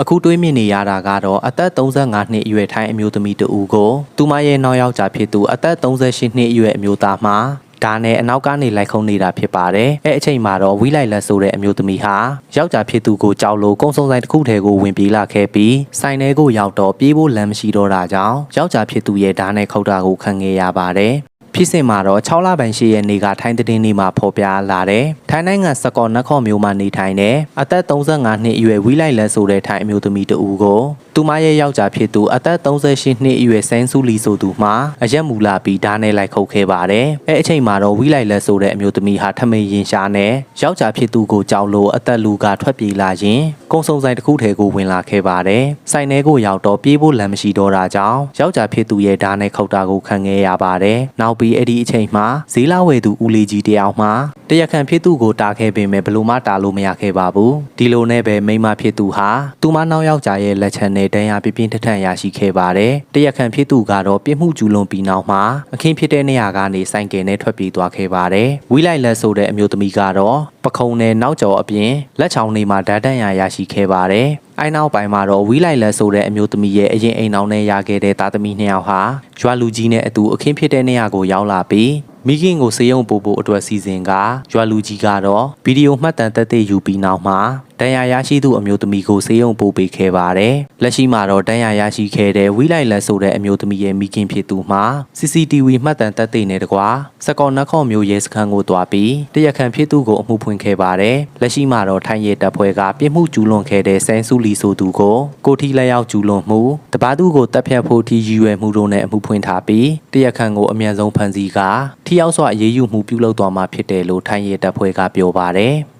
အခုတွေးမြင်နေရတာကတော့အသက်35နှစ်အရွယ်ထိုင်းအမျိုးသမီးတဦးကိုသူမရဲ့နောက်ယောက်ျားဖြစ်သူအသက်38နှစ်အရွယ်အမျိုးသားမှာဒါနဲ့အနောက်ကနေလိုက်ခုံနေတာဖြစ်ပါတယ်။အဲအချိန်မှာတော့ဝီလိုက်လက်ဆိုတဲ့အမျိုးသမီးဟာယောက်ျားဖြစ်သူကိုကြောက်လို့ကုန်းစုံဆိုင်တစ်ခုထဲကိုဝင်ပြေးလာခဲ့ပြီးဆိုင်ထဲကိုရောက်တော့ပြေးဖို့လမ်းမရှိတော့တာကြောင့်ယောက်ျားဖြစ်သူရဲ့ဓာတ်နဲ့ခုတ်တာကိုခံခဲ့ရပါတယ်။ ဖြစ်စဉ်မှာတော့6လပိုင်းရှိရဲ့နေကထိုင်းသတင်းတွေမှာဖော်ပြလာတယ်။ထိုင်းနိုင်ငံစကော့နက်ခေါ်မြို့မှာနေထိုင်တဲ့အသက်35နှစ်အရွယ်ဝီလိုက်လက်ဆိုတဲ့ထိုင်းအမျိုးသမီးတဦးကိုသူမရဲ့ယောက်ျားဖြစ်သူအသက်38နှစ်အရွယ်ဆန်းစုလီဆိုသူမှာအရက်မူလာပြီးဓာတ်နဲ့လိုက်ခုတ်ခဲ့ပါတယ်။အဲအချိန်မှာတော့ဝီလိုက်လက်ဆိုတဲ့အမျိုးသမီးဟာထမင်းရင်ရှားနဲ့ယောက်ျားဖြစ်သူကိုကြောက်လို့အသက်လူကထွက်ပြေးလာရင်ကုန်းစုံဆိုင်တစ်ခုထဲကိုဝင်လာခဲ့ပါတယ်။ဆိုင်ထဲကိုရောက်တော့ပြေးဖို့လမ်းမရှိတော့တာကြောင့်ယောက်ျားဖြစ်သူရဲ့ဓာတ်နဲ့ခုတ်တာကိုခံခဲ့ရပါတယ်။နောက်ပြီးအဲ့ဒီအချိန်မှာဈေးလာဝယ်သူဦးလေးကြီးတယောက်မှတရက်ခံဖြစ်သူကိုတားခဲ့ပေမဲ့ဘလို့မှတားလို့မရခဲ့ပါဘူး။ဒီလိုနဲ့ပဲမိန်းမဖြစ်သူဟာသူမနောက်ယောက်ျားရဲ့လက်ချက်နဲ့ဒဏ်ရာပြပြင်းထန်ထန်ရရှိခဲ့ပါတယ်။တရက်ခံဖြစ်သူကတော့ပြစ်မှုကျူးလွန်ပြီးနောက်မှာအခင်းဖြစ်တဲ့နေရာကနေဆိုင်ကယ်နဲ့ထွက်ပြေးသွားခဲ့ပါတယ်။ဝီလိုက်လက်ဆိုတဲ့အမျိုးသမီးကတော့ပခုံနဲ့နောက်ကျော်အပြင်လက်ချောင်းတွေမှာဓာတ်တန်ရာရရှိခဲ့ပါတယ်။ အိုင်နောက်ပိုင်းမှာတော့ဝီလိုက်လက်ဆိုတဲ့အမျိုးသမီးရဲ့အရင်အိမ်အောင်နဲ့ရခဲ့တဲ့သားသမီးနှစ်ယောက်ဟာရွာလူကြီးနဲ့အတူအခင်းဖြစ်တဲ့နေရာကိုရောက်လာပြီး မိခင်ကိုစေယုံပို့ဖို့အတွက်စီစဉ်ကရွာလူကြီးကတော့ဗီဒီယိုမှတ်တမ်းသက်သေယူပြီးနောက်မှာတန်ရာရရှိသူအမျိုးသမီးကိုစေယုံပို့ပေးခဲ့ပါတယ်။လက်ရှိမှာတော့တန်ရာရရှိခဲ့တဲ့ဝီလိုက်လက်ဆိုတဲ့အမျိုးသမီးရဲ့မိခင်ဖြစ်သူမှာ CCTV မှတ်တမ်းသက်သေနဲ့တကွာစကော်နက်ခေါ်မျိုးရဲစခန်းကိုတွားပြီးတရက်ခံဖြစ်သူကိုအမှုဖွင့်ခဲ့ပါတယ်။လက်ရှိမှာတော့ထိုင်းရဲတပ်ဖွဲ့ကပြစ်မှုကျူးလွန်ခဲ့တဲ့ဆန်းစုလီဆိုသူကိုကိုထီလက်ရောက်ကျူးလွန်မှုတပားသူကိုတပ်ဖြတ်ဖို့ထီရည်ရွယ်မှုတို့နဲ့အမှုဖွင့်ထားပြီးတရက်ခံကိုအမြန်ဆုံးဖမ်းဆီးကထိရောက်စွာအရေးယူမှုပြုလုပ်သွားမှာဖြစ်တယ်လို့ထိုင်းရဲတပ်ဖွဲ့ကပြောပါတယ်။